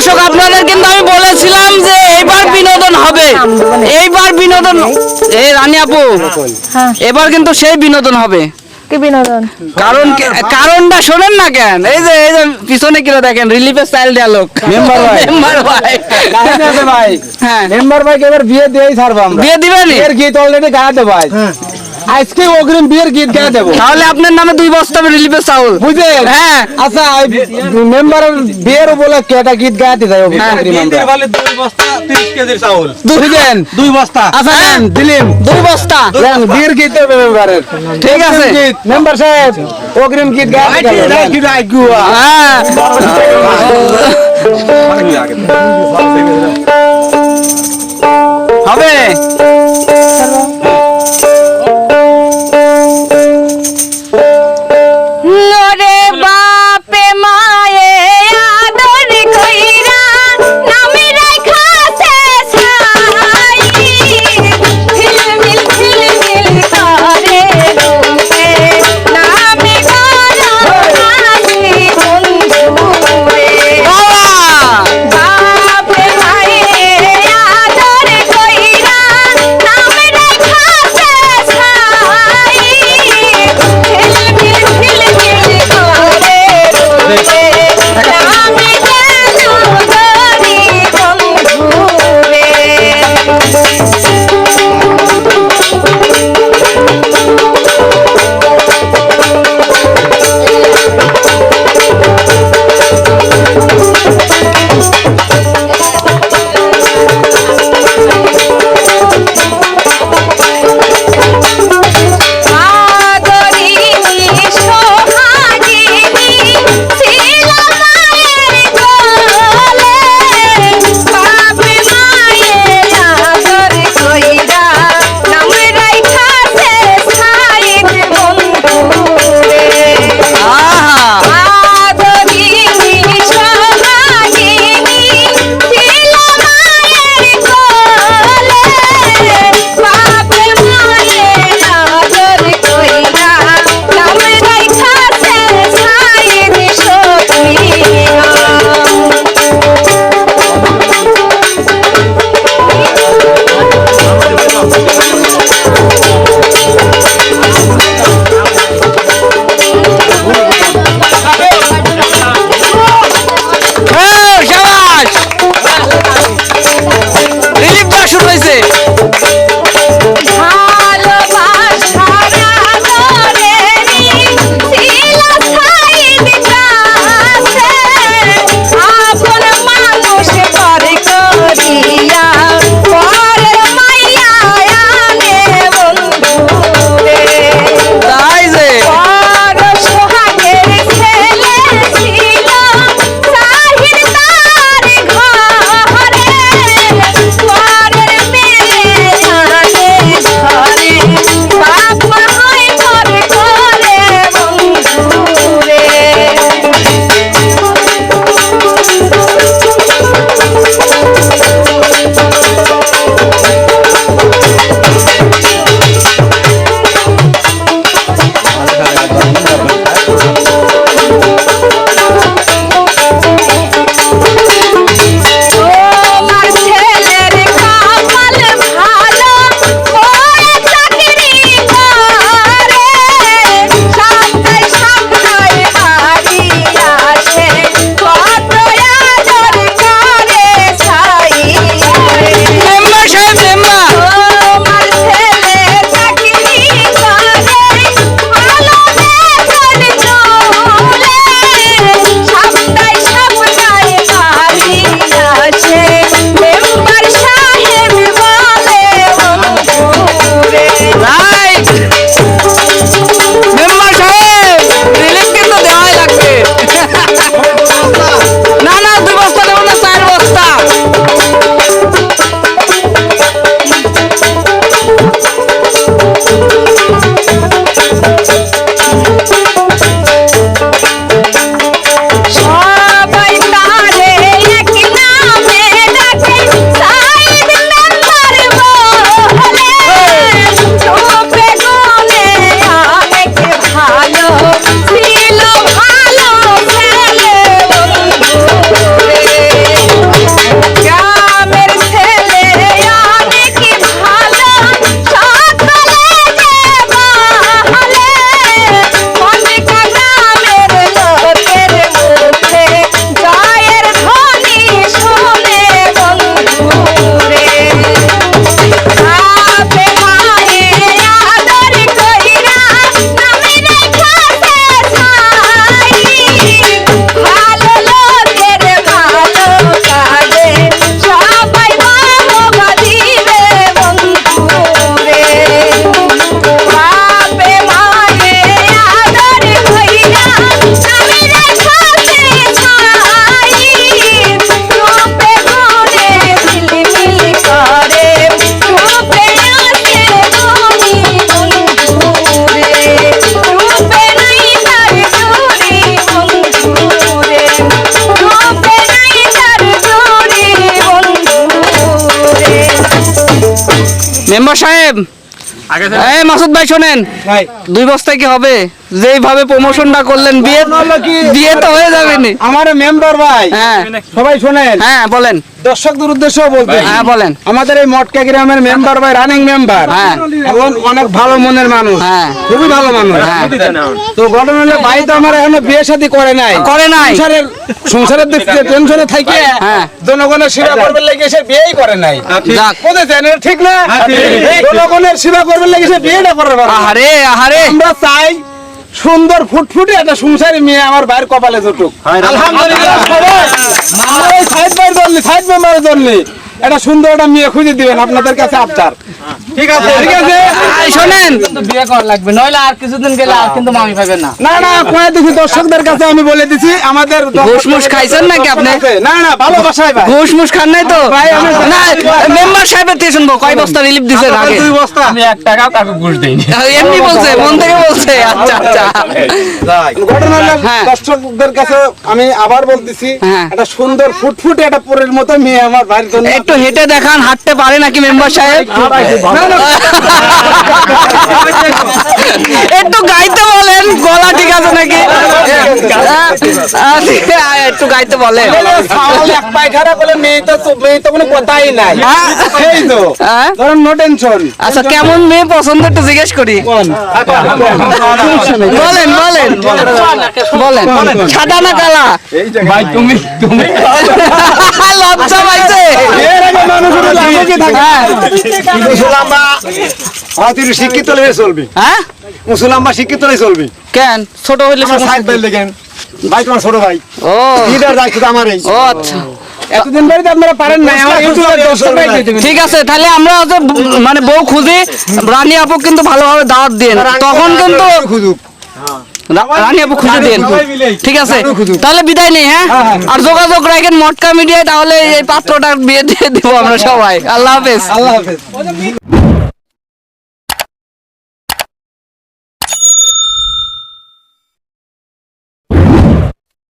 দর্শক আপনাদের কিন্তু আমি বলেছিলাম যে এইবার বিনোদন হবে। এইবার বিনোদন এই রানী আপু হ্যাঁ। এবার কিন্তু সেই বিনোদন হবে। বিনোদন? কারণ কারণটা শোনেন না কেন? এই যে এই যে পিছনে কিলো দেখেন রিলিফের স্টাইল ডায়লগ মেম্বার ভাই। মেম্বার ভাই ভাই। হ্যাঁ। মেম্বার ভাইকে এবার বিয়ে দিয়েই ছাড়বো আমরা। বিয়ে দিবেন বিয়ের গীত অলরেডি গায়ে ভাই। আজকে অগ্রিম বিয়ের গীত গায়ে দেবো। তাহলে আপনার নামে দুই বস্তা রিলিফের চাউল। বুঝলেন? হ্যাঁ। আচ্ছা মেম্বারের বিয়ের উপলক্ষে একটা গীত গাইতে যাই হ্যাঁ। অগ্রিম আমরা। বলে দুই বস্তা তিরিশ কেজির চাউল। বুঝলেন? দুই বস্তা। আচ্ছা নেন দিলিম। দুই বস্তা। নেন, বিয়ের গীত হবে মেম্বারের। ঠিক আছে। গীত। মেম্বার সাহেব অগ্রিম গীত গাইতে গেল হ্যাঁ। মেম্বার সাহেব এই মাসুদ ভাই শোনেন ভাই। দুই বস্তায় কি হবে? যেইভাবে প্রমোশনটা করলেন বিয়ে বিয়ে তো হয়ে যাবে নি। আমার মেম্বার ভাই। হ্যাঁ। সবাই শোনেন। হ্যাঁ বলেন। দর্শকদের উদ্দেশ্যে বলতে হ্যাঁ বলেন। আমাদের এই মটকা গ্রামের মেম্বার ভাই রানিং মেম্বার হ্যাঁ। এবং অনেক ভালো মনের মানুষ। হ্যাঁ। খুবই ভালো মানুষ। হ্যাঁ। তো ঘটনা হলো ভাই তো আমার এখনও বিয়ে শাদী করে নাই। করে নাই। সংসারের সংসারের দিক থেকে টেনশনে থাকে। হ্যাঁ। জনগণের সেবা করবে লেগে সে বিয়েই করে নাই। যাক। বুঝেছেন এটা ঠিক না? ঠিক। জনগণের সেবা করবে লেগে সে বিয়েটা করে পারে না। আহারে আহারে। আমরা চাই সুন্দর ফুটফুটে একটা সংসারী মেয়ে আমার ভাইয়ের কপালে জুটুক। আলহামদুলিল্লাহ সবাই। সাইড সাইড একটা সুন্দর একটা মেয়ে খুঁজে দিবেন আপনাদের কাছে আবদার। ঠিক আছে। ঠিক আছে? এই বিয়ে করা লাগবে নইলে আর কিছুদিন গেলে আর কিন্তু মামি পাবেন না। না না কয়ে দিছি দর্শকদের কাছে আমি বলে দিছি আমাদের খাইছেন নাকি আপনি? না না ভালোবাসায় ভাই। ঘুষ খান নাই তো? ভাই, না মেম্বার সাহেবের দিয়ে শুনব কয় বস্তা রিলিফ দিছেন আগে? দুই বস্তা। আমি এক টাকা তাকে ঘুষ দেইনি। এমনি বলছে মন থেকে বলছে আচ্ছা আচ্ছা। ঘটনা হলো হ্যাঁ। দর্শকদের কাছে আমি আবার বলতেছি হ্যাঁ। একটা সুন্দর ফুটফুটে একটা পরের মতো মেয়ে আমার ভাইয়ের জন্য। একটু হেঁটে দেখান হাঁটতে পারে নাকি মেম্বার সাহেব? একটু গাইতে বলেন গলা ঠিক আছে নাকি আহ, একটু গাইতে বলে পায়খানা বলে মেয়ে তো মেয়ে তো কোনো কথাই নাই হ্যাঁ? হ্যাঁ? আচ্ছা কেমন মেয়ে পছন্দ একটু জিজ্ঞেস করি বলেন বলেন বলেন সাদা না কালা ভাই তুমি তুমি লজ্জা পাইছে হ্যাঁ শিক্ষিত চলবি হ্যাঁ মুসলাম্বা শিক্ষিত হলে চলবি? কেন? ছোট হইলে আমার ভাই লেগেন ভাই তোমার ছোট ভাই। ও। লিডার দায়িত্ব আমার এই ও আচ্ছা। এতদিন বাড়িতে আপনারা পারেন না ঠিক আছে তাহলে আমরা মানে বউ খুঁজি রানী আপু কিন্তু ভালোভাবে দাওয়াত দিন। তখন কিন্তু খুঁজুক। রানী আপু খুঁজে দিন। ঠিক আছে তাহলে বিদায় নেই হ্যাঁ? আর যোগাযোগ রাখেন মটকা মিডিয়া তাহলে এই পাত্রটার বিয়ে দিয়ে দিব আমরা সবাই। আল্লাহ হাফেজ। আল্লাহ হাফেজ।